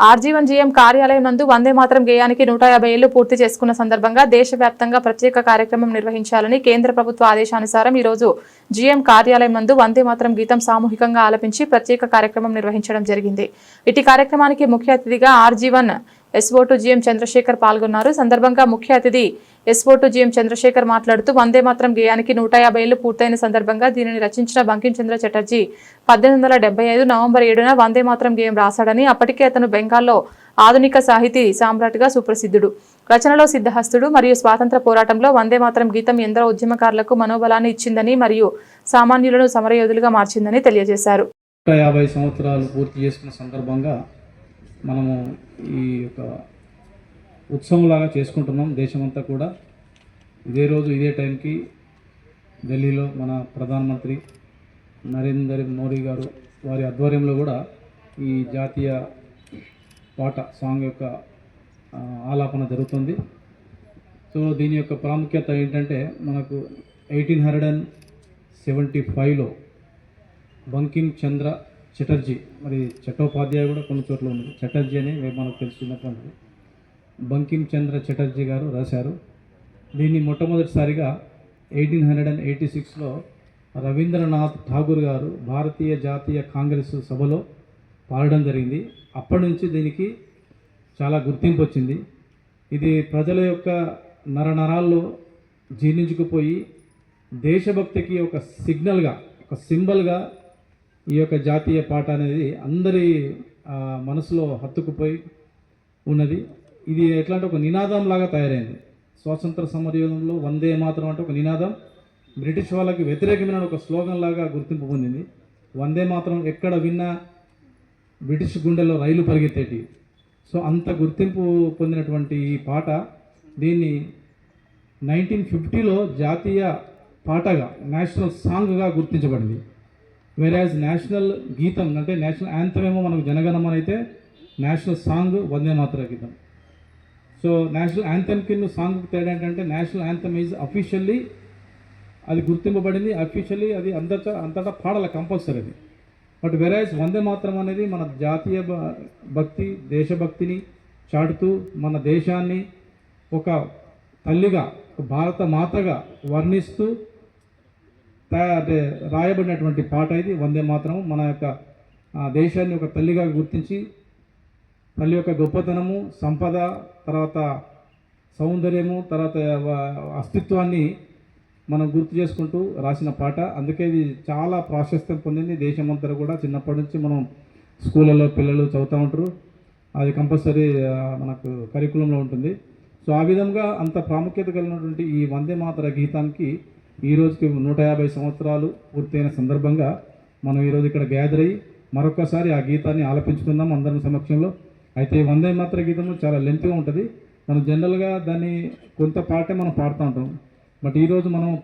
RG one GM కార్యాలయం నందు వందే మాత్రం గేయానికి నూట యాభై ఏళ్ళు పూర్తి చేసుకున్న సందర్భంగా దేశవ్యాప్తంగా ప్రత్యేక కార్యక్రమం నిర్వహించాలని కేంద్ర ప్రభుత్వ ఆదేశానుసారం ఈ రోజు జీఎం కార్యాలయం నందు వందే మాత్రం గీతం సామూహికంగా ఆలపించి ప్రత్యేక కార్యక్రమం నిర్వహించడం జరిగింది. ఇటు కార్యక్రమానికి ముఖ్య అతిథిగా ఆర్జీవన్ ఎస్ఓటు జిఎం చంద్రశేఖర్ పాల్గొన్నారు. సందర్భంగా ముఖ్య అతిథి ఎస్ఓటు జీఎం చంద్రశేఖర్ మాట్లాడుతూ వందే మాత్రం గేయానికి నూట యాభై ఏళ్ళు పూర్తయిన సందర్భంగా దీనిని రచించిన బంకించంద్ర చటర్జీ పద్దెనిమిది వందల ఐదు నవంబర్ ఏడున వందే మాత్రం గేయం రాశాడని అప్పటికే అతను బెంగాల్లో ఆధునిక సాహితీ సామ్రాట్గా సుప్రసిద్ధుడు. రచనలో సిద్ధహస్తుడు మరియు స్వాతంత్ర పోరాటంలో వందే మాత్రం గీతం ఎందరో ఉద్యమకారులకు మనోబలాన్ని ఇచ్చిందని మరియు సామాన్యులను సమరయోధులుగా మార్చిందని తెలియజేశారు. నూట యాభై సంవత్సరాలు పూర్తి చేసుకున్న సందర్భంగా మనము ఈ యొక్క ఉత్సవంలాగా చేసుకుంటున్నాం దేశమంతా కూడా. ఇదే రోజు ఇదే టైంకి ఢిల్లీలో మన ప్రధానమంత్రి నరేంద్ర మోడీ గారు వారి ఆధ్వర్యంలో కూడా ఈ జాతీయ పాట సాంగ్ యొక్క ఆలాపన జరుగుతుంది. సో దీని యొక్క ప్రాముఖ్యత ఏంటంటే మనకు ఎయిటీన్ హండ్రెడ్ అండ్ సెవెంటీ ఫైవ్లో బంకిం చంద్ర చటర్జీ మరి చట్టోపాధ్యాయ కూడా కొన్ని చోట్ల ఉంది చటర్జీ అని మనకు తెలిసినటువంటి బంకిం చంద్ర చటర్జీ గారు రాశారు. దీన్ని మొట్టమొదటిసారిగా ఎయిటీన్ హండ్రెడ్ అండ్ ఎయిటీ సిక్స్లో రవీంద్రనాథ్ ఠాగూర్ గారు భారతీయ జాతీయ కాంగ్రెస్ సభలో పాడడం జరిగింది. అప్పటి నుంచి దీనికి చాలా గుర్తింపు వచ్చింది. ఇది ప్రజల యొక్క నరనరాల్లో జీర్ణించుకుపోయి దేశభక్తికి ఒక సిగ్నల్గా ఒక సింబల్గా ఈ యొక్క జాతీయ పాట అనేది అందరి మనసులో హత్తుకుపోయి ఉన్నది. ఇది ఎట్లా ఒక నినాదం లాగా తయారైంది. స్వాతంత్ర సమరయోధంలో వందే మాత్రం అంటే ఒక నినాదం. బ్రిటిష్ వాళ్ళకి వ్యతిరేకమైన ఒక స్లోగన్ లాగా గుర్తింపు పొందింది. వందే మాత్రం ఎక్కడ విన్నా బ్రిటిష్ గుండెలో రైలు పరిగెత్తేటి. సో అంత గుర్తింపు పొందినటువంటి ఈ పాట దీన్ని నైన్టీన్ ఫిఫ్టీలో జాతీయ పాటగా నేషనల్ సాంగ్గా గుర్తించబడింది. వెరాజ్ నేషనల్ గీతం అంటే నేషనల్ యాంథమ్ ఏమో మనకు జనగణమన అయితే నేషనల్ సాంగ్ వందే మాతర గీతం. సో నేషనల్ యాంథమ్ కింద సాంగ్ తేడా ఏంటంటే నేషనల్ యాంథమ్ ఈజ్ అఫీషియల్లీ అది గుర్తింపబడింది అఫీషియల్లీ అది అంతట అంతటా పాడాలి కంపల్సరీ అది బట్ వెరాజ్ వందే మాత్రం అనేది మన జాతీయ భ- భక్తి దేశభక్తిని చాటుతూ మన దేశాన్ని ఒక తల్లిగా భారత మాతగా వర్ణిస్తూ అంటే రాయబడినటువంటి పాట ఇది వందే మాత్రం మన యొక్క దేశాన్ని ఒక తల్లిగా గుర్తించి తల్లి యొక్క గొప్పతనము సంపద తర్వాత సౌందర్యము తర్వాత అస్తిత్వాన్ని మనం గుర్తు చేసుకుంటూ రాసిన పాట. అందుకే ఇది చాలా ప్రాశస్త్యం పొందింది. దేశమంతా కూడా చిన్నప్పటి నుంచి మనం స్కూళ్ళలో పిల్లలు చదువుతూ ఉంటారు. అది కంపల్సరీ మనకు కరికులంలో ఉంటుంది. సో ఆ విధంగా అంత ప్రాముఖ్యత కలిగినటువంటి ఈ వందే మాతర గీతానికి ఈ రోజుకి నూట యాభై సంవత్సరాలు పూర్తయిన సందర్భంగా మనం ఈరోజు ఇక్కడ గ్యాదర్ అయ్యి మరొకసారి ఆ గీతాన్ని ఆలపించుకుందాం అందరి సమక్షంలో. అయితే ఈ వందే మాత్ర గీతము చాలా లెంత్గా ఉంటుంది. మనం జనరల్గా దాన్ని కొంత పాటే మనం పాడుతూ ఉంటాం. బట్ ఈరోజు మనం